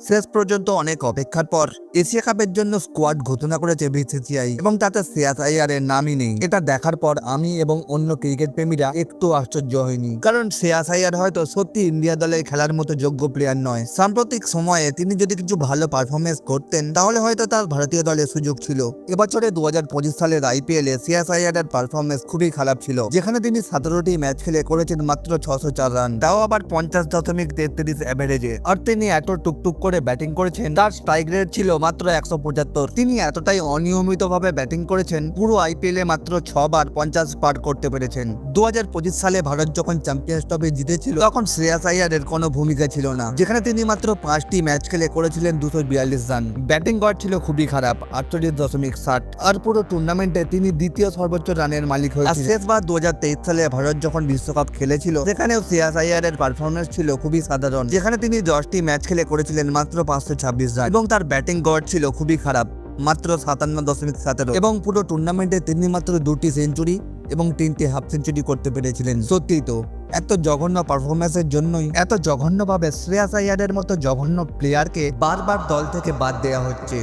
শেষ পর্যন্ত অনেক অপেক্ষার পর এশিয়া কাপের জন্য স্কোয়াড ঘোষণা করেছে বিসিসিআই এবং তাতে শ্রেয়াস আইয়ার এর নামই নেই। এটা দেখার পর আমি এবং অন্য ক্রিকেট প্রেমীরা একটু আশ্চর্য হয়নি কারণ শ্রেয়াস আইয়ার হয়তো সত্যি ইন্ডিয়া দলে খেলার মতো যোগ্য প্লেয়ার নয়। সাম্প্রতিক সময়ে তিনি যদি কিছু ভালো পারফরমেন্স করতেন, তাহলে হয়তো তার ভারতীয় দলে সুযোগ ছিল। এবছরে দু হাজার পঁচিশ সালের আইপিএল এ শ্রেয়াস আইয়ারের পারফরমেন্স খুবই খারাপ ছিল। যেখানে তিনি সতেরোটি ম্যাচ খেলে করেছেন মাত্র ছশো চার রান তাও আবার পঞ্চাশ দশমিক তেত্রিশ অ্যাভারেজে আর তিনি এত টুকটুক করে ব্যাটিং করেছেন, তার স্ট্রাইক রেট ছিল মাত্র একশো পঁচাত্তর। তিনি এতটাই অনিয়মিতভাবে ব্যাটিং করেছেন, পুরো আইপিএল মাত্র ছবার পঞ্চাশ পার করতে পেরেছেন। দু হাজার পঁচিশ সালে ভারত যখন চ্যাম্পিয়ন্স ট্রফি জিতেছিল, তখন শ্রেয়াস আইয়ারের কোনো ভূমিকা ছিল না, যেখানে তিনি মাত্র পাঁচটি ম্যাচ খেলে করেছিলেন দুশো বিয়াল্লিশ রান। ব্যাটিং গড় ছিল খুবই খারাপ, আটচল্লিশ দশমিক ষাট। আর পুরো টুর্নামেন্টে তিনি দ্বিতীয় সর্বোচ্চ রানের মালিক হয়েছিলেন। শেষবার দু হাজার তেইশ সালে ভারত যখন বিশ্বকাপ খেলেছিল, সেখানেও সিয়াস আইয়ারের পারফরমেন্স ছিল খুবই সাধারণ, যেখানে তিনি দশটি ম্যাচ খেলে করেছিলেন মাত্র পাঁচশো ছাব্বিশ রান। এবং তার ব্যাটিং গড় ছিল খুবই খারাপ, মাত্র সাতান্ন দশমিক সতেরো। এবং পুরো টুর্নামেন্টে তিনি মাত্র দুটি সেঞ্চুরি এবং তিনটি হাফ সেঞ্চুরি করতে পেরেছিলেন। সত্যি তো, এত জঘন্য পারফরমেন্সের জন্যই, এত জঘন্যভাবে শ্রেয়াস আয়ারের মতো জঘন্য প্লেয়ারকে বারবার দল থেকে বাদ দেওয়া হচ্ছে।